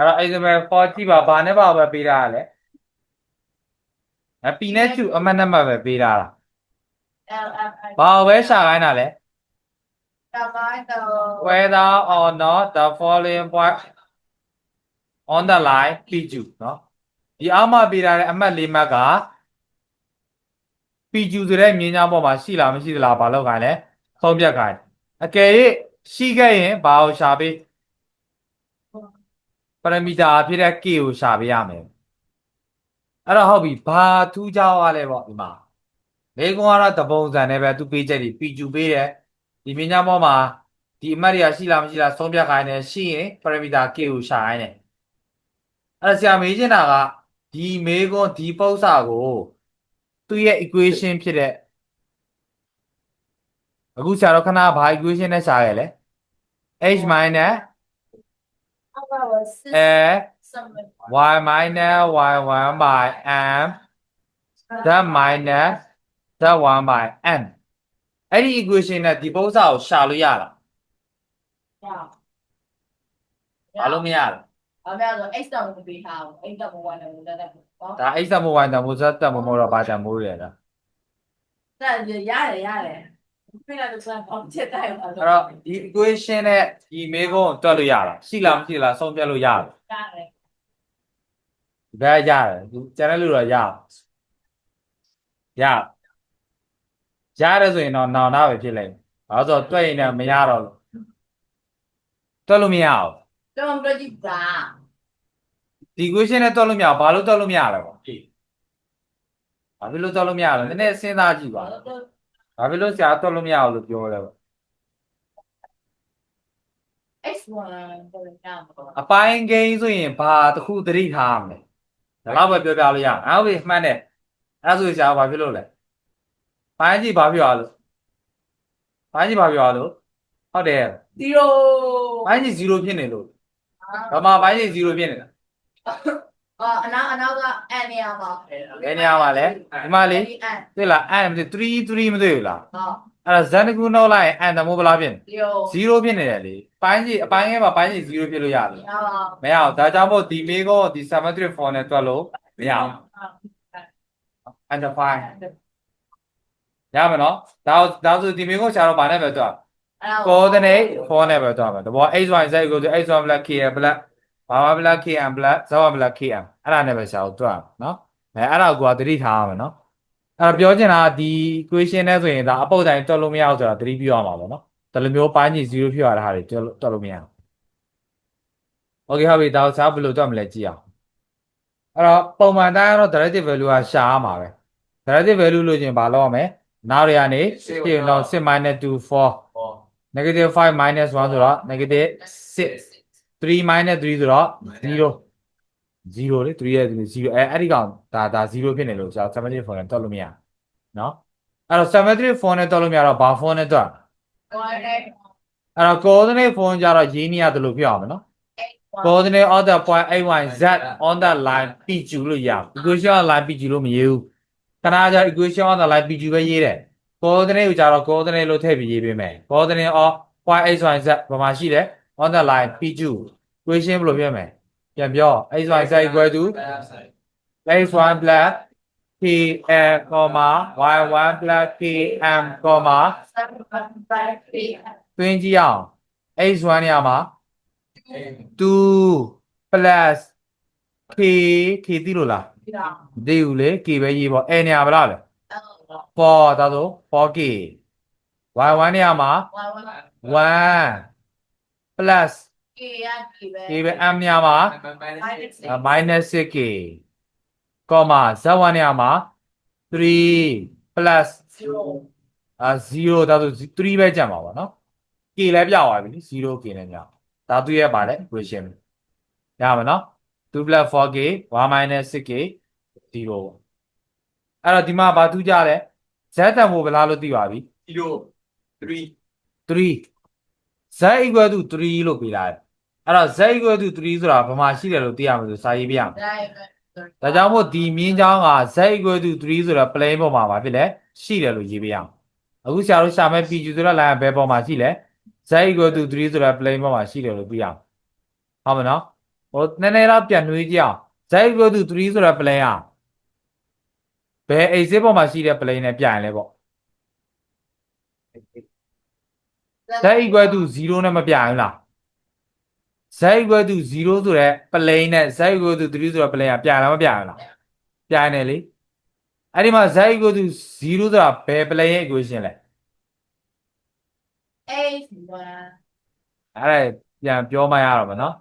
အဲ့တော့ example 4ကြည့်ပါဘာနဲ့ပါပဲပေးတာလဲအပီနဲ့ကျူအမှတ်နဲ့မှတ်ပဲပေးတာလား L F I ဘာကိုပဲရှာခိုင်းတာလဲ Tomato whether or not the following point on the line PQ เนาะဒီအောက်မှာပေးထားတဲ့အမှတ်လေးမှတ်က PQ ဆိုတဲ့မြင်းကြောင်းပေါ်မှာရှိလားမရှိသလားဘာလို့ခိုင်းလဲဆုံးဖြတ်ခိုင်းအကယ်၍ရှိခဲ့ရင်ဘာကိုရှာပေး ပရမီတာဖြစ်တဲ့ k ကိုရှာပေးရမယ်အဲ့တော့ဟုတ်ပြီဘာထူးခြားသွားလဲပေါ့ဒီမှာလေကွန်ကတော့တပုံစံနဲ့ပဲသူပေးချက်ဒီ PQ ပေးတယ်ဒီမြင်းကြောင်းပေါ်မှာဒီအမှတ်တွေကရှိလားမရှိလားဆုံးဖြတ်ခိုင်းတယ်ရှိရင်ပရမီတာ k ကိုရှာခိုင်းတယ်အဲ့ဒါဆရာမေးချင်တာကဒီမေးခွန်းဒီပု္ပ္ပစာကိုသူ့ရဲ့ equation ဖြစ်တဲ့အခုဆရာတော်ခဏဘာ equation နဲ့ရှာခဲ့လဲ h a something y minus y1 by m that minus that 1 by n အဲ့ဒီ equation နဲ့ဒီပု္ပ္ပစာကိုရှာလို့ရလား Yeah ဘာလို့မရလဲအမေကတော့ X တောင်ကိုပေးထားအောင် X တောင်ကိုဝိုင်းတယ်လို့တက်တယ်ပေါ့ဒါ x တမို့ y တမို့ z တမို့မဟုတ်တော့ဘာတမို့လဲလားတက်ရတယ်ရတယ်ဖိလာတော့ဆက် အောင်ချက်တိုင်းပါအဲ့တော့ဒီ equation နဲ့ဒီမေးခွန်းကိုတွက်လို့ရလားရှိလားမရှိလားဆုံးဖြတ်လို့ရလားရတယ်ဘယ်ရတယ်သူကျန်တဲ့လူတော့ရအောင်ရရတယ်ဆိုရင်တော့နောင်နာပဲဖြစ်လိမ့်မယ်ဘာလို့ဆိုတော့တွက်ရင်လည်းမရတော့လို့တွက်လို့မရအောင်တော့တော့ကြည့်ပါဒီ question နဲ့တွက်လို့မရအောင်ဘာလို့တွက်လို့မရလဲပေါ့ဘာဖြစ်လို့တွက်လို့မရလဲနည်းနည်းစဉ်းစားကြည့်ပါ ဘာဖြစ်လို့ဆရာတွက်လို့မရအောင်လို့ပြောလဲပေါ့ X1 ပေါ်ရအောင်ပေါ့အပိုင်းကိန်းဆိုရင်ဘာတစ်ခုသတိထားရမလဲဒါတော့ပဲပြောပြလို့ရအောင်ဟုတ်ပြီမှန်တယ်အဲ့ဒါဆိုရင်ဆရာဘာဖြစ်လို့လဲပိုင်းကြီးဘာဖြစ်ရလို့ပိုင်းကြီးဘာဖြစ်ရလို့ဟုတ်တယ်0ပိုင်းကြီး0ဖြစ်နေလို့ဘာမှပိုင်းကြီး0ဖြစ်နေတာ အာအနောက်အနောက်ကအန်နေရာမှာဘယ်နေရာမှာလဲဒီမှာလေအန်သိလားအဲ့မသိ3 3မသိဘူးလားဟောအဲ့ဒါဇန်တကူနောက်လိုက်ရင်အန်တမိုးဘလားဖြစ်နေ0 0ဖြစ်နေတယ်လေပိုင်းကြီးအပိုင်းထဲမှာပိုင်းကြီး0ဖြစ်လို့ရတယ်ဟောမရအောင်ဒါကြောင့်မို့ဒီမေကောဒီ symmetric form နဲ့တွက်လို့မရအောင် under fine ရမယ်နော်ဒါဒါဆိုဒီမေကောရှာတော့ဗာနဲ့ပဲတွက် coordinate form နဲ့ပဲတွက်မယ်တဘော x y z equal to x1 plus km plus ဘာမှ plus km plus z1 plus km အဲ့ဒါနဲ့ပဲရှာတော့တွက်နော်အဲအဲ့ဒါကိုကသတိထားရမယ်နော်အဲ့တော့ပြောချင်တာကဒီ equation နဲ့ဆိုရင်ဒါအပုတ်တိုင်းတွက်လို့မရအောင်ဆိုတာသတိပြုရမှာပေါ့နော်ဒါလိုမျိုးပိုင်းကြီး0ဖြစ်ရတဲ့ဟာတွေတွက်လို့တွက်လို့မရအောင် Okay ဟုတ်ပြီဒါကိုစားဘယ်လိုတွက်မလဲကြည့်အောင်အဲ့တော့ပုံမှန်တိုင်းကတော့ directive value ကရှာရမှာပဲ directive value လို့ချင်းဘာလုပ်ရမလဲနောက်တွေကနေပြင်တော့6 minus 2 4 negative 5 minus 1ဆိုတော့ negative 6 3 minus 3ဆိုတော့0 0လေ3ရဲ့0အဲအဲ့ဒီကောင်ဒါဒါ0ဖြစ်နေလို့ကျွန်တော် symmetric form နဲ့တွက်လို့မရနော်အဲ့တော့ symmetric form နဲ့တွက်လို့မရတော့ဘာ form နဲ့တွက် coordinate အဲ့တော့ coordinate form ကြတော့ရေးနေရတယ်လို့ပြောရမယ်နော် coordinate of the point x y z on the line pq လို့ရအောင် equation of line pq လို့မရေးဘူးခဏကြာ equation of the line pq ပဲရေးတယ် coordinate ကိုကြတော့ coordinate လို့ထည့်ပြီးရေးပေးမယ် coordinate of point x y z ဘာမှရှိတယ် on the line pq equation ဘယ်လိုပြမယ်ပြန်ပြော x y z equal to x1 plus km comma y1 plus km comma တွင်းကြည့်အောင် x1 နေရာမှာ2 plus k k သိလို့လားမသိဘူးလေ k ပဲရေးပေါ့ a နေရာဗလားလဲ4ဒါဆို 4k y1 နေရာမှာ1 plus k ရ k ပဲ k ပဲ m များမှာ minus 6k ကောမှာဇာ1နေရာမှာ3 plus 0အာ0ဒါဆို3ပဲကြံပါပါနော် k လည်းပြသွားပြီလी 0k လည်းပြဒါသူရဲ့ပါလေ equation ရမှာနော်2 plus 4k 1 minus 6k 0အဲ့တော့ဒီမှာဘာထူးကြလဲဇက်တန်ဖို့ဘယ်လားလို့သိပါပြီ0 3 3 z equal to 3လို့ပေးလိုက်အဲ့တော့ z equal to 3ဆိုတာဘာမှရှိတယ်လို့သိရမှာဆိုစာရေးပြရမယ်ဒါကြောင့်မို့ဒီမြင်းချောင်းက z equal to 3ဆိုတော့ plane ပေါ်မှာပါဖြစ်လဲရှိတယ်လို့ရေးပြရအောင်အခုဆရာတို့ရှာမဲ့ pq ဆိုတော့ line ဘယ်ပေါ်မှာရှိလဲ z equal to 3ဆိုတော့ plane ပေါ်မှာရှိတယ်လို့ပြရအောင်ဟုတ်မနော်ဟိုနည်းနည်းတော့ပြန်နှွေးကြည့်အောင် z equal to 3ဆိုတဲ့ plane อ่ะဘယ် axis ပေါ်မှာရှိတဲ့ plane နဲ့ပြရင်လဲပေါ့ z equal to 0နဲ့မပြရင်လား z equal to 0ဆိုတဲ့ plane နဲ့ z equal to 3ဆိုတဲ့ plane ကပြရင်လားမပြရင်လားပြရင်တယ်လေအဲ့ဒီမှာ z equal to 0ဆိုတာဘယ် plane ရဲ့ equation လဲ A 1အဲ့ဒါပြန်ပြောမှရတော့မှာနော်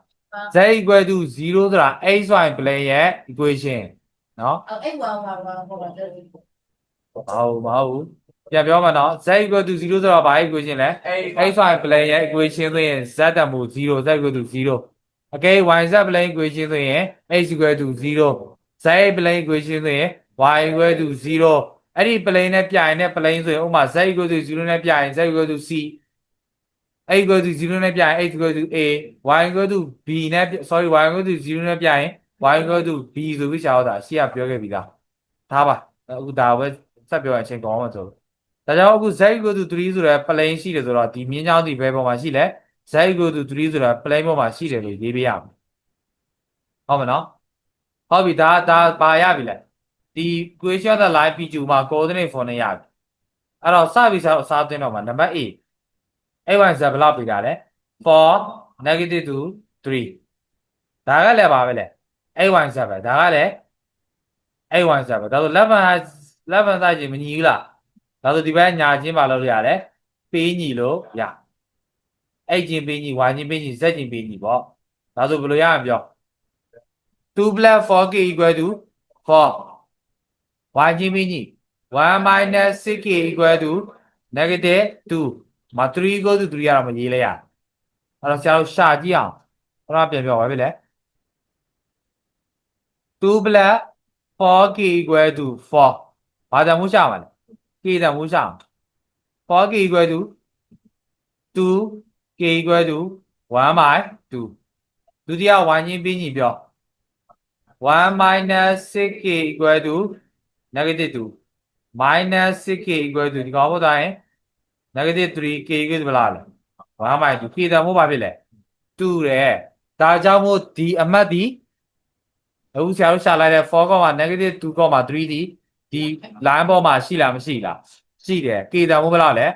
z equal to 0ဆိုတာ x y plane ရဲ့ equation နော်အော် A 1 1 1ဟိုပါတဲ့မဟုတ်မဟုတ် ပြန်ပြောမှာနော် z equal to 0ဆိုတော့ဘာ equation လဲ x y plane ရဲ့ equation ဆိုရင် z တန်ဖိုး0 z equal to 0 okay y z plane equation ဆိုရင် x equal to 0 z plane equation ဆိုရင် y equal to 0အဲ့ဒီ plane နဲ့ပြရင်တဲ့ plane ဆိုရင်ဥပမာ z equal to 0နဲ့ပြရင် z equal to c a equal to 0နဲ့ပြရင် x equal to a y equal to b နဲ့ပြ sorry y equal to 0နဲ့ပြရင် y equal to b ဆိုပြီးရှာတော့တာရှေ့ကပြောခဲ့ပြီးသားထားပါအခုဒါပဲဆက်ပြောရင်အချိန်ကောင်းမှာဆိုလို့ ဒါကြောင့်အခု z equal to 3ဆိုတဲ့ plane ရှိတယ်ဆိုတော့ဒီမြင်းချောင်းဒီဘဲပေါ်မှာရှိလဲ z equal to 3ဆိုတဲ့ plane ပေါ်မှာရှိတယ်လို့ရေးပေးရမယ်ဟုတ်မနော်ဟုတ်ပြီဒါဒါပါရပြီလေဒီ question of the line pq မှာ coordinate form နဲ့ရပြီအဲ့တော့စပြီဆိုတော့အစားသွင်းတော့မှာနံပါတ် A a1 z ဘယ်လောက်ပေးတာလဲ4 negative to 3ဒါကလည်းပါပဲလေ a1 z ပဲဒါကလည်း a1 z ပဲဒါဆို left hand left hand side ချင်းမညီဘူးလား ဒါဆိုဒီဘက်ညာချင်းပါလို့ရတယ်ပေးညီလို့ရအဲ့ချင်းပေးညီ y ချင်းပေးညီ z ချင်းပေးညီပေါ့ဒါဆိုဘယ်လိုရအောင်ပြော2 plus 4k equal to 4 y ချင်းပေးညီ1 minus 6k equal to negative 2မ3 equal to 3ရတော့မရေးလဲရအဲ့တော့ဆရာတို့ရှာကြည့်အောင်ခဏပြန်ပြောပါပြီလေ2 plus 4k equal to 4ဘာတန်မှုရှာမှာလဲ k တန်မှုရှာမှာ 4k equal to 2 k equal to 1 by 2ဒုတိယဝိုင်းချင်းပြီးညီပြော1 minus 6k equal to negative 2 minus 6k equal to ဒီကောင်ပေါ်သွားရင် negative 3k equal to ဘယ်လားလဲ1 by 2 k တန်မှုဘာဖြစ်လဲ2တဲ့ဒါကြောင့်မို့ဒီအမှတ်ဒီအခုဆရာတို့ရှာလိုက်တဲ့4 negative 2 3ဒီ ဒီ line ပေါ်မှာရှိလားမရှိလားရှိတယ် k တန်မှုဘယ်လားလဲ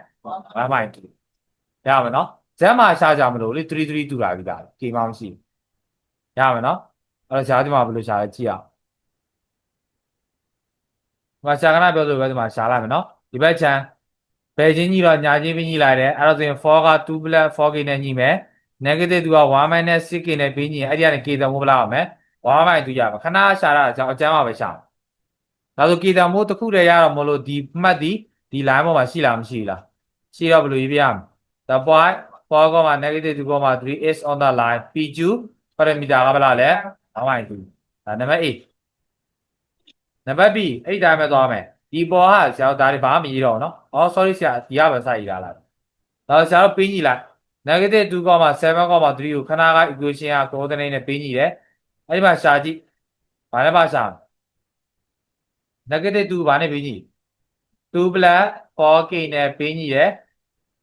1 by 2ရမယ်နော်ဇက်မှာရှာကြမလို့လေ3 3တူတာပြီလား k မှမရှိရမယ်နော်အဲ့တော့ရှာဒီမှာဘယ်လိုရှာလဲကြည့်အောင်ဒီမှာရှာကနာပြောဆိုပဲဒီမှာရှာလိုက်မယ်နော်ဒီဘက်ချမ်းဘယ်ချင်းကြီးတော့ညာချင်းပြီးညီလိုက်တယ်အဲ့တော့ဆိုရင်4က2 plus 4k နဲ့ညီမယ် negative 2က1 minus 6k နဲ့ပြီးညီရင်အဲ့ဒီကနေ k တန်မိုးဘယ်လောက်အောင်မယ်1 minus 2ရပါခဏရှာတာအကြောင်းအကျမ်းမှာပဲရှာမှာ ဒါဆို k တန်မိုးတစ်ခုတည်းရတော့မလို့ဒီမှတ်ဒီဒီ line ပေါ်မှာရှိလားမရှိလားရှိတော့ဘယ်လိုရေးပြရမလဲ the point 4, negative 2, 3 is on the line pq parameter ကဘယ်လားလဲ1 minus 2ဒါနံပါတ် A နံပါတ် B အဲ့ဒီတိုင်းပဲသွားမယ်ဒီပေါ်ဟာဆရာတို့ဒါတွေဘာမှမရေးတော့ဘူးနော်အော် sorry ဆရာဒီကပဲစရေးတာလားဒါဆရာတို့ပေးညီလိုက် negative 2 7 3ကိုခဏက equation က coordinate နဲ့ပေးညီတယ်အဲ့ဒီမှာရှာကြည့်ဘာနဲ့ပါရှာ negative 2ဘာနဲ့ပေးညီ2 plus 4k နဲ့ပေးညီတယ်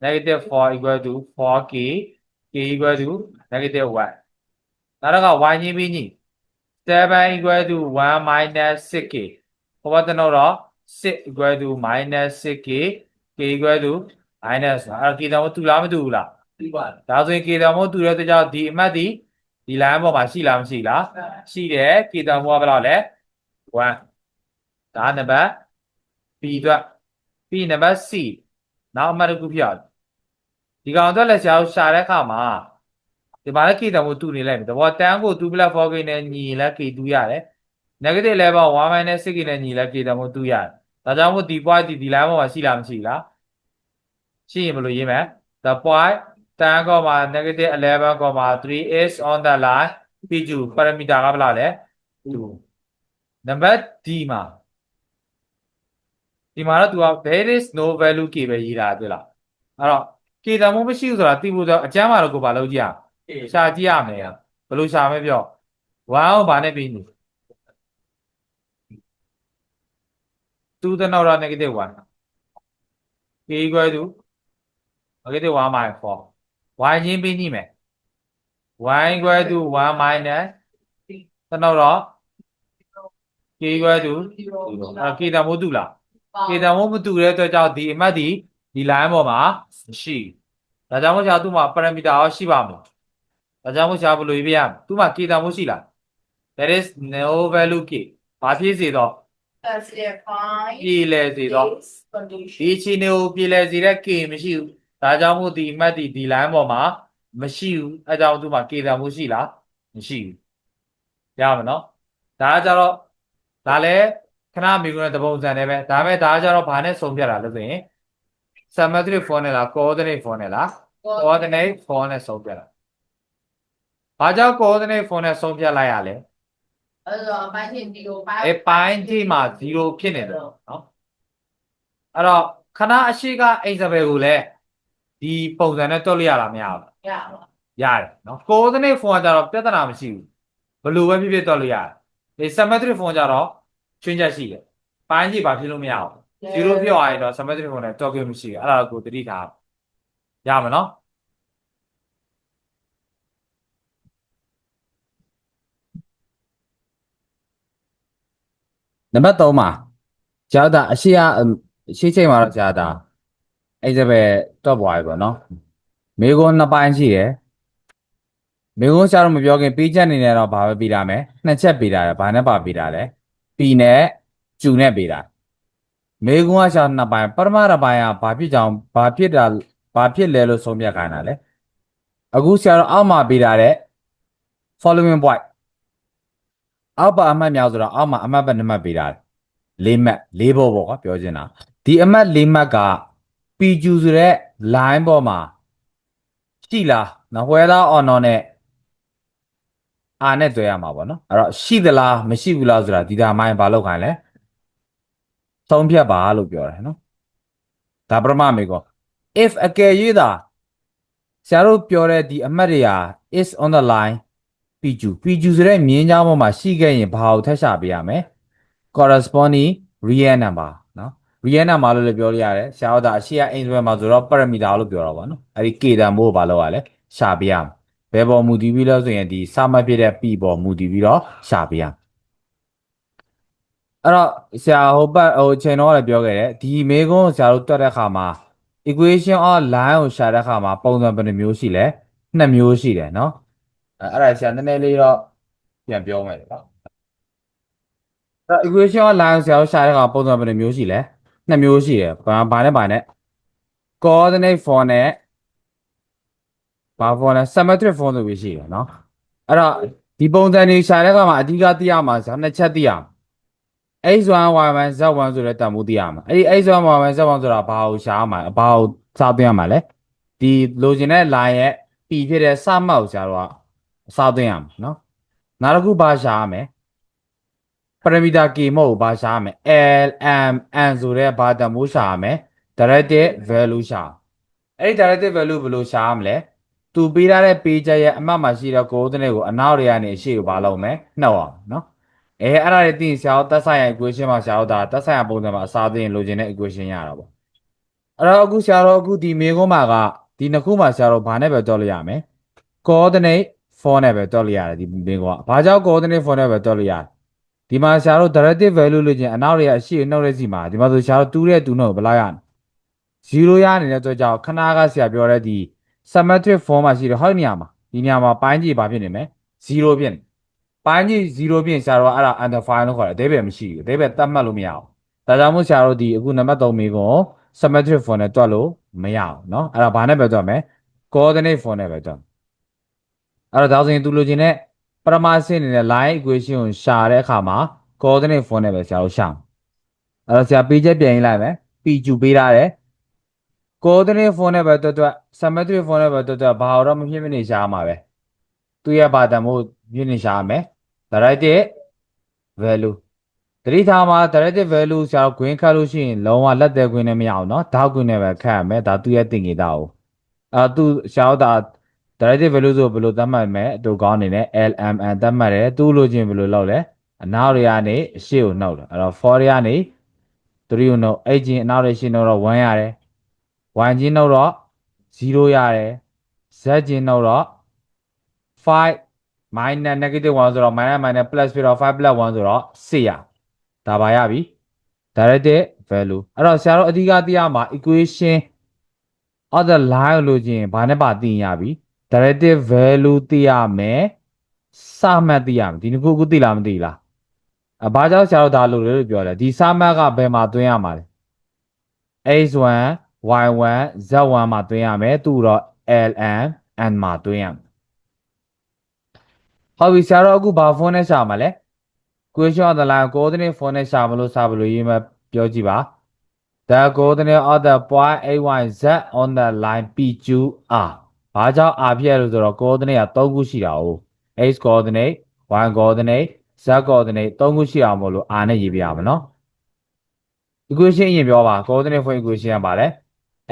negative 4 equal to 4k k equal to negative 1နောက်တော့က y ချင်းပေးညီ7 equal to 1 minus 6k ဟိုဘက်တော့တော့6 equal to minus 6k k equal to minus 1အဲ့တော့ k တောင်တူလားမတူဘူးလားဒီပါဒါဆိုရင် k တောင်မတူတဲ့အတွက်ကြောင့်ဒီအမှတ်ဒီဒီ line ပေါ်မှာရှိလားမရှိလားရှိတယ် k တောင်ဘောကဘယ်လောက်လဲ1 ဒါနံပါတ် b အတွက် b နံပါတ် c နောက်အမှတ်တစ်ခုဖြစ်အောင်ဒီကောင်အတွက်လည်းဆရာတို့ရှာတဲ့အခါမှာဒီမှာလည်း k တောင်မတူနေလိုက်ပြီတဘောတန်းကို2 plus 4k နဲ့ညီရင်လည်း k တူရတယ် negative level 1 minus 6k နဲ့ညီလဲပြေတယ်မို့တူရတယ်။ဒါကြောင့်မို့ဒီ point ဒီဒီ line ပေါ်မှာရှိလားမရှိလား။ရှိရင်ဘယ်လိုရေးမလဲ The point tan, negative 11, 3 is on the line PQ parameter ကဘယ်လားလဲ2နံပါတ် D မှာ ဒီမှာတော့ तू က there is no value k ပဲရေးတာတွေ့လား။အဲ့တော့ k တန်မို့မရှိဘူးဆိုတာသိဖို့တော့အကျမ်းမှာတော့ကိုဘာလုပ်ကြည့်အောင်အေးရှာကြည့်ရမယ်။ဘယ်လိုရှာမလဲပြော1ကိုဘာနဲ့ပြီးနေ2 the not negative 1 k equal to negative 1 minus 4 y ချင်းပြီးညိမယ် y equal to 1 minus တနောက်တော့ k equal to 0အဲ့ k တန်ဖိုးတူလား k တန်ဖိုးမတူတဲ့အတွက်ကြောင့်ဒီအမှတ်ဒီဒီ line ပေါ်မှာမရှိဒါကြောင့်မို့ဆရာသူ့မှာ parameter ရောရှိပါမလားဒါကြောင့်မို့ဆရာဘယ်လိုရေးပြရမလဲသူ့မှာ k တန်ဖိုးရှိလား there is no value k ဘာဖြစ်စေတော့ That's it fine ပြည်လဲစေတော့ဒီ condition အခြေအနေကိုပြည်လဲစေတဲ့ k မရှိဘူးဒါကြောင့်မို့ဒီအမှတ်ဒီဒီ line ပေါ်မှာမရှိဘူးအဲကြောင့်သူ့မှာ k တန်ဖိုးရှိလားမရှိဘူးရပါမယ်နော်ဒါကကြတော့ဒါလည်း ခဏမိကုန်းတဲ့သဘုံစံနဲ့ပဲဒါပေမဲ့ဒါကကြတော့ဘာနဲ့ဆုံးဖြတ်တာလဲဆိုရင် symmetric form နဲ့လား coordinate form နဲ့လား coordinate form နဲ့ဆုံးဖြတ်တာဘာကြောင့် coordinate form နဲ့ဆုံးဖြတ်လိုက်ရလဲအဲ့တော့ပိုင်းချင်းဒီလိုပိုင်းအဲပိုင်းကြီးမှာ0ဖြစ်နေတယ်နော်အဲ့တော့ခဏအရှိက example ကိုလည်းဒီပုံစံနဲ့တွက်လို့ရလားမရဘူးရပါရတယ်နော် coordinate form ကကြတော့ပြဿနာမရှိဘူးဘယ်လိုပဲဖြစ်ဖြစ်တွက်လို့ရတယ်ဒီ symmetric form ကြတော့ ချွင်းချက်ရှိတယ်ပိုင်းကြီးဘာဖြစ်လို့မရဘူး0ဖြစ်သွားရင်တော့ symmetric form နဲ့တွက်ခွင့်မရှိဘူးအဲ့ဒါကိုသတိထားရမယ်နော်နံပါတ်3မှာကျားတာအရှိအရှိချိန်မှာတော့ကျားတာအဲ့ဒါပဲတော့ပွားပြီပေါ့နော်မေကွန်းနှစ်ပိုင်းရှိတယ်မေကွန်းရှားတော့မပြောခင်ပေးချက်အနေနဲ့တော့ဘာပဲပေးတာမယ်နှစ်ချက်ပေးတာလေဘာနဲ့ပါပေးတာလဲ ပီနဲ့ကျူနဲ့ပေးတာမေကွန်းကရှားနှစ်ပိုင်းပထမတစ်ပိုင်းကဘာဖြစ်ကြောင်ဘာဖြစ်တာဘာဖြစ်လဲလို့ဆုံးဖြတ်ခိုင်းတာလေအခုရှားတော့အောက်မှာပေးတာတဲ့ following point အောက်ပါအမှတ်များဆိုတော့အောက်မှာအမှတ်ပဲနံပါတ်ပေးတာလေလေးမှတ်လေးဘောပေါ့ကွာပြောချင်တာဒီအမှတ်လေးမှတ်က PQ ဆိုတဲ့ line ပေါ်မှာရှိလားနော် whether or not နဲ့ အာနဲ့တွေ့ရမှာပေါ့နော်အဲ့တော့ရှိသလားမရှိဘူးလားဆိုတာဒီတာမိုင်းဘာလောက်ခိုင်းလဲသုံးဖြတ်ပါလို့ပြောတယ်နော်ဒါပရမမေကော if အကယ်၍သာဆရာတို့ပြောတဲ့ဒီအမှတ်တွေဟာ is on the line PQ PQ ဆိုတဲ့မြင်းချောင်းပေါ်မှာရှိခဲ့ရင်ဘာကိုထပ်ရှာပေးရမလဲ corresponding real number နော် real number လို့လည်းပြောလို့ရတယ်ရှားတော့ဒါအရှိရ interval မှာဆိုတော့ parameter လို့ပြောတာပါနော်အဲ့ဒီ k တန်ဖို့ဘာလို့ရလဲရှာပေးရမယ် ဘယ်ပေါ်မူတည်ပြီးလို့ဆိုရင်ဒီစမှတ်ဖြစ်တဲ့ p ပေါ်မူတည်ပြီးတော့ရှာပေးရမယ်အဲ့တော့ဆရာဟိုပတ်ဟိုချိန်တော့လည်းပြောခဲ့တယ်ဒီမေကွန်းကိုဆရာတို့တွက်တဲ့အခါမှာ equation of line ကိုရှာတဲ့အခါမှာပုံစံဘယ်နှမျိုးရှိလဲနှစ်မျိုးရှိတယ်နော်အဲ့အဲ့ဒါဆရာနည်းနည်းလေးတော့ပြန်ပြောမယ်နော်အဲ့ equation of line ကိုဆရာတို့ရှာတဲ့အခါပုံစံဘယ်နှမျိုးရှိလဲနှစ်မျိုးရှိတယ်ဘာဘာနဲ့ဘာနဲ့ coordinate form နဲ့ ဘာ form လဲ symmetric form ဆိုပြီးရှိတယ်နော်အဲ့တော့ဒီပုံစံတွေရှာတဲ့အခါမှာအဓိကသိရမှာဆိုနှစ်ချက်သိရမှာ x1 y1 z1 ဆိုတဲ့တန်ဖိုးသိရမှာအဲ့ဒီ x1 y1 z1 ဆိုတာဘာကိုရှာရမှာလဲဘာကိုစသွင်းရမှာလဲဒီလိုချင်တဲ့ line ရဲ့ p ဖြစ်တဲ့စမှတ်ကိုရှာတော့စသွင်းရမှာနော်နောက်တစ်ခုဘာရှာရမလဲ parameter k မဟုတ်ဘူးဘာရှာရမလဲ l m n ဆိုတဲ့ဘာတန်ဖိုးရှာရမယ် directed value ရှာအဲ့ဒီ directed value ဘယ်လိုရှာရမလဲ သူပေးထားတဲ့ page ရဲ့အမှတ်မှာရှိတဲ့ coordinate ကိုအနောက်တွေကနေအရှေ့ကိုဘာလုပ်မလဲနှုတ်အောင်နော်အဲအဲ့ဒါတွေသိရင်ဆရာတို့သက်ဆိုင်ရာ equation မှာဆရာတို့ဒါသက်ဆိုင်ရာပုံစံမှာအစားသိရင်လိုချင်တဲ့ equation ရတာပေါ့အဲ့တော့အခုဆရာတို့အခုဒီမေကုန်းမှာကဒီနှစ်ခုမှာဆရာတို့ဘာနဲ့ပဲတွက်လို့ရမယ် coordinate form နဲ့ပဲတွက်လို့ရတယ်ဒီမေကုန်းကဘာကြောင့် coordinate form နဲ့ပဲတွက်လို့ရလဲဒီမှာဆရာတို့ directive value လို့ချင်းအနောက်တွေကအရှိအနှုတ်တဲ့စီမှာဒီမှာဆိုဆရာတို့တူးတဲ့တူးနှုတ်ဘယ်လောက်ရလဲ0ရနေတဲ့အတွက်ကြောင့်ခဏကဆရာပြောတဲ့ဒီ symmetric form မှာရှိတယ်ဟောဒီနေရာမှာဒီနေရာမှာပိုင်းကြည့်ဘာဖြစ်နေမလဲ0ဖြစ်နေ ပိုင်းကြီး0ပြင်ဆရာတို့ကအဲ့ဒါ undefined လို့ခေါ်တယ်အသေးပဲမရှိဘူးအသေးပဲတတ်မှတ်လို့မရဘူးဒါကြောင့်မို့ဆရာတို့ဒီအခုနံပါတ်3မိကို symmetric form နဲ့တွက်လို့မရဘူးเนาะအဲ့ဒါဘာနဲ့ပဲတွက်မလဲ coordinate form နဲ့ပဲတွက်အဲ့တော့ဒါဆိုရင်သူလိုချင်တဲ့ပရမအဆင့်အနေနဲ့ line equation ကိုရှာတဲ့အခါမှာ coordinate form နဲ့ပဲဆရာတို့ရှာမှာအဲ့တော့ဆရာပေးချက်ပြန်ရေးလိုက်မယ် pq ပေးထားတယ် coordinate form နဲ့ပဲတွက်တွက် symmetric form နဲ့ပဲတွက်တွက်ဘာတော့မဖြစ်မနေရှာရမှာပဲသူရဲ့ဘာတန်မို့ပြည့်နေရှာရမယ် directed value တတိထားမှာ directed value ဆရာတို့ green ခတ်လို့ရှိရင်လုံးဝလက်သေး green နဲ့မရအောင်เนาะဓာတ် green နဲ့ပဲခတ်ရမယ်ဒါသူ့ရဲ့သင်္ကေတကိုအာသူဆရာတို့ဒါ directed value ဆိုဘယ်လိုသတ်မှတ်မလဲအတူကောင်းအနေနဲ့ LMN သတ်မှတ်တယ်သူ့လိုချင်ဘယ်လိုလုပ်လဲအနောက်တွေကနေအရှေ့ကိုနှုတ်တယ်အဲ့တော့4တွေကနေ3ကိုနှုတ်အဲ့ချင်းအနောက်တွေရှေ့နှုတ်တော့1ရတယ် y ချင်းနှုတ်တော့0ရတယ် z ချင်းနှုတ်တော့5 minus negative 1ဆိုတော့ minus minus plus ပြီးတော့5 plus 1ဆိုတော့6ရဒါပါရပြီ directed value အဲ့တော့ဆရာတို့အဓိကသိရမှာ equation of the line ကိုလို့ချင်းဘာနဲ့ပါသိရင်ရပြီ directed value သိရမယ်စမှတ်သိရမယ်ဒီနှစ်ခုခုသိလားမသိလားအဘာကြောင့်ဆရာတို့ဒါလို့လဲလို့ပြောတယ်ဒီစမှတ်ကဘယ်မှာသွင်းရမှာလဲ x1 y1 z1 မှာသွင်းရမယ်သူတော့ ln n မှာသွင်းရမယ်ဟုတ်ပြီဆရာတို့အခုဘာ font နဲ့ရှာမှာလဲ question of the line coordinate font နဲ့ရှာမလို့စာဘယ်လိုရေးမလဲပြောကြည့်ပါ the coordinate of the point xyz on the line pq r ဘာကြောင့် r ဖြစ်ရလို့ဆိုတော့ coordinate က3ခုရှိတာ哦 x coordinate y coordinate z coordinate 3ခုရှိအောင်မို့လို့ r နဲ့ရေးပြရမှာနော် equation အရင်ပြောပါ coordinate for equation ကပါလဲ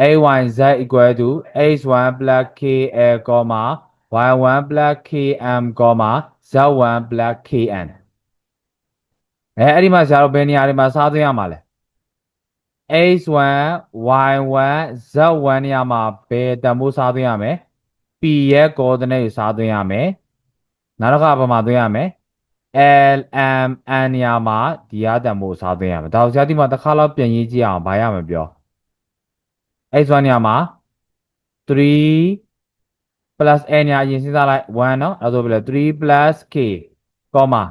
ayz equal to x1 plus kl, comma y1 plus km, comma z1 plus kn အဲအဲ့ဒီမှာဆရာတို့ဘယ်နေရာတွေမှာစားသွင်းရမှာလဲ x1 y1 z1 နေရာမှာဘယ်တန်ဖိုးစားသွင်းရမလဲ p ရဲ့ coordinate ကိုစားသွင်းရမယ်နောက်တစ်ခါဘာမှာသွင်းရမလဲ L M N နေရာမှာဒီဟာတန်ဖိုးစားသွင်းရမယ်ဒါဆိုဆရာဒီမှာတစ်ခါတော့ပြန်ရေးကြည့်အောင်ဘာရမပြော x1 နေရာမှာ3 plus n နေရာအရင်စဉ်းစားလိုက်1เนาะအဲ့ဒါဆိုဘယ်လဲ3 plus k comma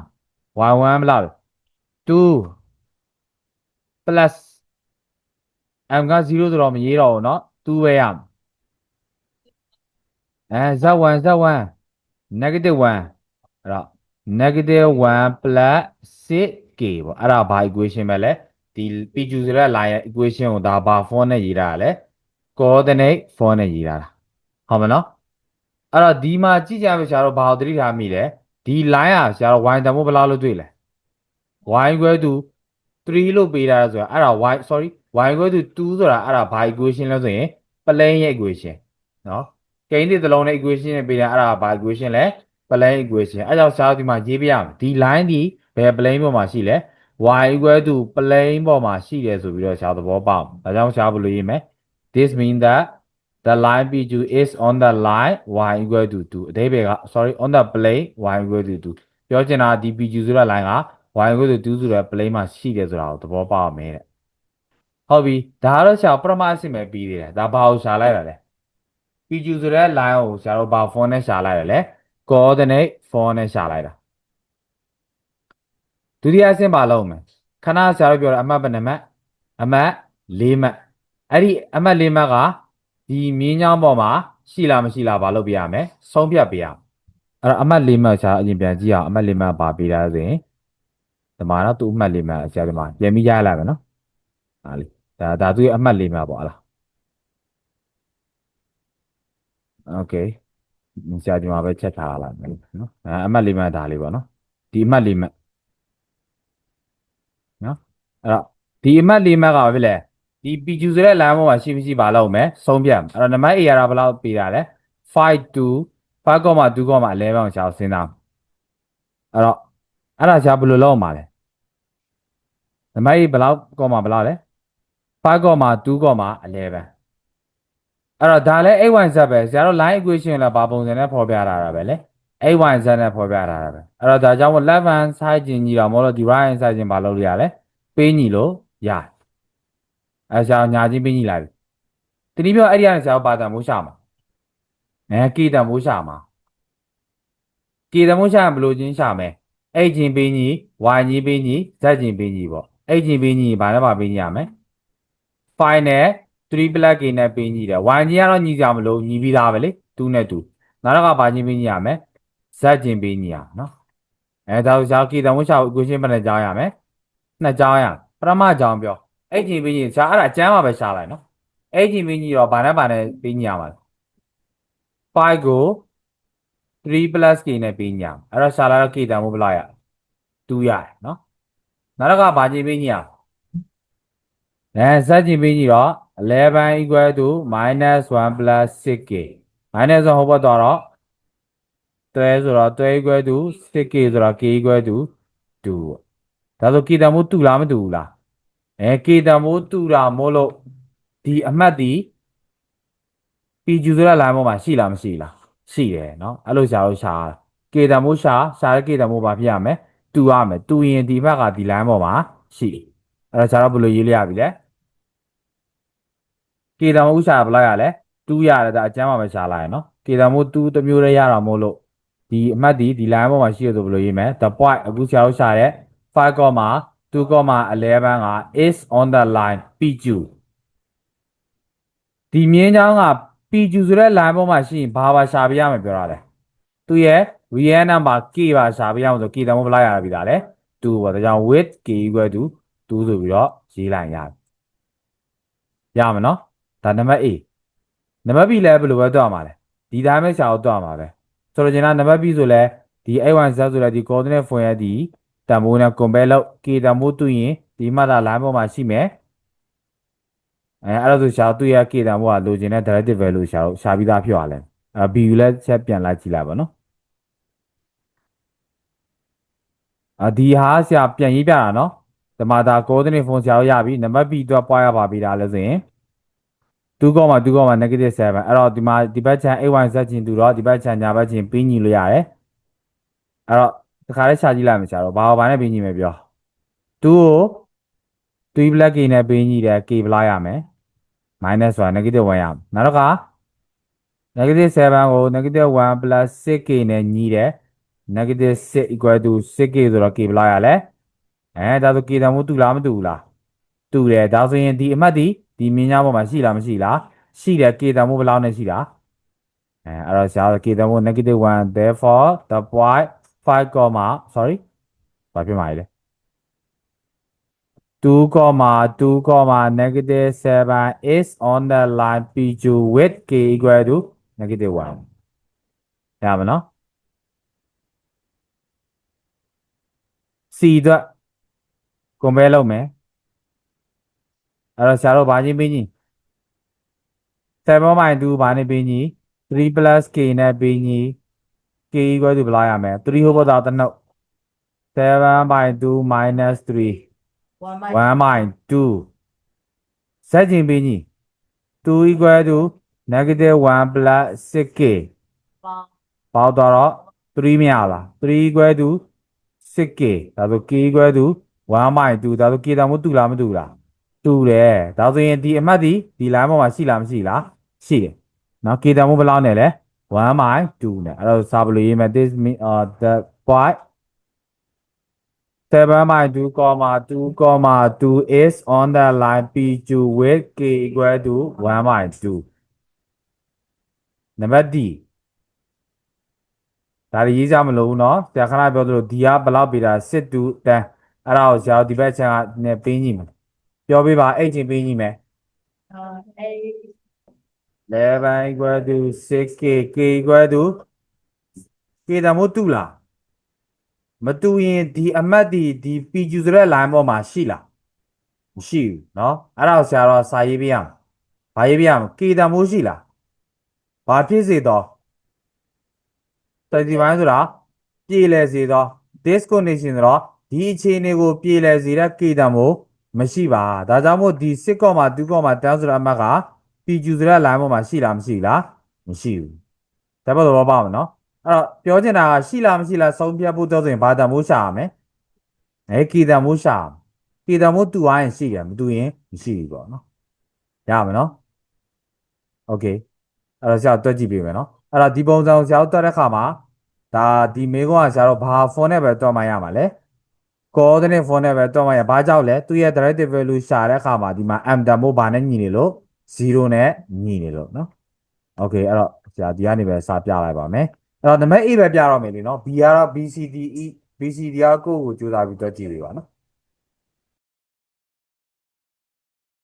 y1 ဘယ်လောက်လဲ2 plus m က0ဆိုတော့မရေးတော့ဘူးเนาะ2ပဲရမယ်အဲ z1 z1 negative 1အဲ့တော့ negative 1 plus 6k ပေါ့အဲ့ဒါဘာ equation ပဲလဲဒီ pq ဆိုတဲ့ line ရဲ့ equation ကိုဒါဘာ form နဲ့ရေးတာလဲ coordinate form နဲ့ရေးတာလားဟုတ်မနော်အဲ့တော့ဒီမှာကြည့်ကြမယ်ဆရာတို့ဘာကိုသတိထားမိလဲဒီ line อ่ะဆရာတို့ y တန်ဖိုးဘယ်လောက်လို့တွေ့လဲ y equal to 3လို့ပေးတာဆိုတာအဲ့ဒါ y sorry y equal to 2ဆိုတာအဲ့ဒါဘာ equation လဲဆိုရင် plane ရဲ့ equation နော်ကိန်းတစ်သလုံးနဲ့ equation နဲ့ပေးတာအဲ့ဒါဘာ equation လဲ plane equation အဲ့ကြောင့်ဆရာတို့ဒီမှာရေးပြရမယ်ဒီ line ဒီဘယ် plane ပေါ်မှာရှိလဲ y equal to plane ပေါ်မှာရှိတယ်ဆိုပြီးတော့ဆရာသဘောပေါက်ဒါကြောင့်ဆရာဘယ်လိုရေးမလဲ this mean that the line PQ is on the line y equal to 2အသေးပဲက sorry on the plane y equal to 2ပြောချင်တာဒီ PQ ဆိုတဲ့ line က y equal to 2ဆိုတဲ့ plane မှာရှိတယ်ဆိုတာကိုသဘောပေါက်အောင်မယ်တဲ့ဟုတ်ပြီဒါကတော့ဆရာပထမအဆင့်ပဲပြီးသေးတယ်ဒါဘာကိုရှာလိုက်တာလဲ PQ ဆိုတဲ့ line ကိုဆရာတို့ဘာ font နဲ့ရှာလိုက်တယ်လဲ coordinate font နဲ့ရှာလိုက်တာဒုတိယအဆင့်ပါလုံးမယ်ခဏဆရာတို့ပြောတာအမှတ်ဘယ်နှမှတ်အမှတ်၄မှတ် အဲ့ဒီအမှတ်၄မှတ်ကဒီမြင်းချောင်းပေါ်မှာရှိလားမရှိလားဘာလုပ်ပြရမလဲဆုံးဖြတ်ပြရအောင်အဲ့တော့အမှတ်၄မှတ်ဆရာအရင်ပြန်ကြည့်အောင်အမှတ်၄မှတ်ပါပေးတာဆိုရင်ဒီမှာတော့သူ့အမှတ်၄မှတ်ဆရာဒီမှာပြန်ပြီးရရလိုက်မယ်နော်ဟာလေဒါဒါသူ့ရဲ့အမှတ်၄မှတ်ပေါ့ဟလားโอเคဆရာဒီမှာပဲချက်ထားလိုက်မယ်နော်အဲအမှတ်၄မှတ်ဒါလေးပေါ့နော်ဒီအမှတ်၄မှတ်နော်အဲ့တော့ဒီအမှတ်၄မှတ်ကဘာဖြစ်လဲ ဒီ PQ ဆိုတဲ့လမ်းပေါ်မှာရှိမရှိပါလို့မယ်ဆုံးဖြတ်မယ်အဲ့တော့နံပါတ် A ရတာဘယ်လောက်ပေးတာလဲ5 2 5.2.11ကိုရှားစဉ်းစားအဲ့တော့အဲ့ဒါရှားဘယ်လိုလုပ်မှာလဲနံပါတ် A ဘယ်လောက်ကောမှာဘယ်လောက်လဲ5.2.11အဲ့တော့ဒါလည်း x1z ပဲဆရာတို့ line equation လည်းဘာပုံစံနဲ့ဖော်ပြထားတာပဲလေ x1z နဲ့ဖော်ပြထားတာပဲအဲ့တော့ဒါကြောင့်မို့ left hand side ကျင်ညီတော့မဟုတ်လို့ဒီ right hand side ကျင်ဘာလုပ်လို့ရလဲပေးညီလို့ရတယ် အဲဆရာညာချင်းပေးညီလိုက်ပြီတနည်းပြောအဲ့ဒီကနေဆရာတို့ပါတန်မိုးရှာမှာအဲကေတန်မိုးရှာမှာကေတန်မိုးရှာရင်ဘယ်လိုချင်းရှာမလဲ x ချင်းပေးညီ y ချင်းပေးညီ z ချင်းပေးညီပေါ့ x ချင်းပေးညီဘာနဲ့ပါပေးညီရမလဲ5နဲ့3 plus k နဲ့ပေးညီတယ် y ချင်းကတော့ညီကြမလို့ညီပြီးသားပဲလေ2နဲ့2နောက်တော့ကဘာချင်းပေးညီရမလဲ z ချင်းပေးညီရနော်အဲဒါဆိုရှား k တန်မိုးရှာကို equation ဘယ်နဲ့ကြောင်းရမလဲနှစ်ကြောင်းရပထမကြောင်းပြော x ချင်းပေးညီရှားအဲ့ဒါအကျမ်းမှာပဲရှားလိုက်နော် x ချင်းပေးညီတော့ဘာနဲ့ဘာနဲ့ပေးညီရမှာလဲ5ကို3 plus k နဲ့ပေးညီရအောင်အဲ့တော့ရှားလာတော့ k တန်မိုးဘယ်လောက်ရ2ရတယ်နော်နောက်တော့ကဘာချင်းပေးညီရအောင်အဲဇက်ချင်းပေးညီတော့11 equal to minus 1 plus 6k minus 1ဟိုဘက်တော့တော့တွဲဆိုတော့တွဲ equal to 6k ဆိုတော့ k equal to 2ပေါ့ဒါဆို k တန်မိုးတူလားမတူဘူးလား အဲ k တန်မိုးတူတာမို့လို့ဒီအမှတ်ဒီ PQ ဆိုတဲ့ line ပေါ်မှာရှိလားမရှိလားရှိတယ်เนาะအဲ့လိုရှာလို့ရှာရတာ K တန်ဖိုးရှာရှာတဲ့ K တန်ဖိုးဘာဖြစ်ရမလဲတူရမယ်တူရင်ဒီဘက်ကဒီ line ပေါ်မှာရှိအဲ့တော့ရှာတော့ဘယ်လိုရေးလိုက်ရပြီလဲ K တန်ဖိုးရှာဘယ်လောက်ရလဲတူရတယ်ဒါအကျမ်းမှာပဲရှာလိုက်ရနော် K တန်ဖိုးတူတစ်မျိုးတည်းရတာမို့လို့ဒီအမှတ်ဒီဒီ line ပေါ်မှာရှိရဆိုဘယ်လိုရေးမလဲ the point အခုရှာလို့ရှာတဲ့5.2.11က is on the line PQ ဒီမြင်းချောင်းက PQ ဆိုတဲ့ line ပေါ်မှာရှိရင်ဘာပါရှာပြရမယ်ပြောတာလဲသူရဲ့ real number k ပါရှာပြရမှာဆို k တန်ဖိုးဘယ်လောက်ရပြီဒါလဲ2ပေါ့ဒါကြောင့် with k equal to 2ဆိုပြီးတော့ရေးလိုက်ရပြီရမယ်နော်ဒါနံပါတ် A နံပါတ် B လည်းဘယ်လိုပဲတွက်ရမှာလဲဒီတိုင်းပဲရှာလို့တွက်ရမှာပဲဆိုတော့ကျွန်တော်နံပါတ် B ဆိုလဲဒီ A1Z ဆိုလဲဒီ coordinate form ရဲ့ဒီ တန်ဖိုးနဲ့ compare လုပ် k တန်ဖိုးတူရင်ဒီမှတ်တာ line ပေါ်မှာရှိမယ်အဲအဲ့ဒါဆိုရှာသူ့ရဲ့ k တန်ဖိုးကလိုချင်တဲ့ directive value ရှာလို့ရှာပြီးသားဖြစ်သွားလဲအဲ B ကိုလည်းချက်ပြန်လိုက်ကြည့်လိုက်ပါနော်အာဒီဟာဆရာပြန်ရေးပြတာနော်ဒီမှာဒါ coordinate form ဆရာတို့ရပြီနံပါတ် B အတွက်ပွားရပါပြီဒါလည်းဆိုရင်2 2 negative 7အဲ့တော့ဒီမှာဒီဘက်ချန် a1z ချင်းတူတော့ဒီဘက်ချန်ညာဘက်ချင်းပြီးညီလို့ရတယ်အဲ့တော့ တခါလေးရှာကြည့်လိုက်မယ်ဆရာတို့ဘာဘာနဲ့ပြီးညီမယ်ပြော2ကို3 black k နဲ့ပြီးညီတယ် k ဘလားရမယ် minus ဆိုတာ negative 1ရမယ်နောက်တစ်ခါ negative 7ကို negative 1 plus 6k နဲ့ညီတယ် negative 6 equal to 6k ဆိုတော့ k ဘလားရလဲအဲဒါဆို k တန်ဖိုးတူလားမတူဘူးလားတူတယ်ဒါဆိုရင်ဒီအမှတ်ဒီဒီမြင်းညာပေါ်မှာရှိလားမရှိလားရှိတယ် k တန်ဖိုးဘယ်လောက်နဲ့ရှိတာအဲအဲ့တော့ဆရာတို့ k တန်ဖိုး negative 1 therefore the point 5, sorry ဘာဖြစ်မှာလဲ 2, 2, negative 7 is on the line PQ with k equal to negative 1ရပါမနော် C အတွက် compare လုပ်မယ်အဲ့တော့ဆရာတို့ဘာချင်းပြီးညီ7.2ဘာနဲ့ပြီးညီ3 plus k နဲ့ပြီးညီ k equal to ဘယ်လောက်ရမလဲ3ဟိုဘက်သားတစ်နှုတ်7.2 minus 3 one by 1.2ဆက်ချင်းပြီးညီ2 equal to negative 1 plus 6k ပေါက်တော့တော့3မရလား3 equal to 6k ဒါဆို k equal to 1.2ဒါဆို k တန်မို့တူလားမတူလားတူတယ်ဒါဆိုရင်ဒီအမှတ်ဒီဒီ line ပေါ်မှာရှိလားမရှိလားရှိတယ်နော် k တန်မို့ဘယ်လောက်နဲ့လဲ 1.2နဲ့အဲ့တော့စာဘယ်လိုရေးမလဲ this mean uh the point 7.2, 2, 2 is on the line PQ with k equal to 1.2. နံပါတ် D ဒါတွေရေးကြမလို့ဘူးเนาะဆရာခဏပြောသလို D ကဘယ်လောက်ပေးတာစစ်တူတန်းအဲ့ဒါကိုဆရာတို့ဒီဘက်ချန်ကနဲ့ပေးကြည့်မယ်ပြောပြပါအဲ့ချင်းပေးကြည့်မယ် uh a 11 equal to 6k k equal to k တမို့တူလားမတူရင်ဒီအမှတ်ဒီဒီ PQ ဆိုတဲ့ line ပေါ်မှာရှိလားမရှိဘူးเนาะအဲ့ဒါကိုဆရာတော့စာရေးပေးရမယ်ဘာရေးပေးရမလဲ k တမို့ရှိလားဘာဖြစ်စေတော့30ပိုင်းဆိုတာပြေလည်စေတော့ disconnection ဆိုတော့ဒီအခြေအနေကိုပြေလည်စေတဲ့ k တမို့မရှိပါဒါကြောင့်မို့ဒီ6.2.10ဆိုတဲ့အမှတ်က PQ ဆိုတဲ့ line ပေါ်မှာရှိလားမရှိဘူးလားမရှိဘူးဒါပေမဲ့တော့ပါမယ်နော်အဲ့တော့ပြောချင်တာကရှိလားမရှိလားဆုံးဖြတ်ဖို့တော့ဆိုရင်ဘာတန်မိုးရှာရမယ်အဲကီတန်မိုးရှာကီတန်မိုးတူသွားရင်ရှိတယ်မတူရင်မရှိဘူးပေါ့နော်ရမယ်နော်โอเคအဲ့တော့ဆရာတွက်ကြည့်ပေးမယ်နော်အဲ့တော့ဒီပုံစံကိုဆရာတို့တွက်တဲ့ခါမှာဒါဒီမေကွန်ကဆရာတို့ဘာဖုန်းနဲ့ပဲတွက်မှရမှာလဲ coordinate form နဲ့ပဲတွက်မှရဘာကြောင့်လဲသူရဲ့ directive value ရှာတဲ့အခါမှာဒီမှာ m တန်ဖိုးဘာနဲ့ညီနေလို့ 0နဲ့ညီနေလို့နော် okay အဲ့တော့ဆရာဒီကနေပဲစာပြလိုက်ပါမယ်အဲ့တော့နံပါတ် A ပဲပြတော့မယ်လीနော် B ကတော့ BCDE BCD ကကိုယ့်ကိုကြိုးစားပြီးတွက်ကြည့်ပေးပါနော်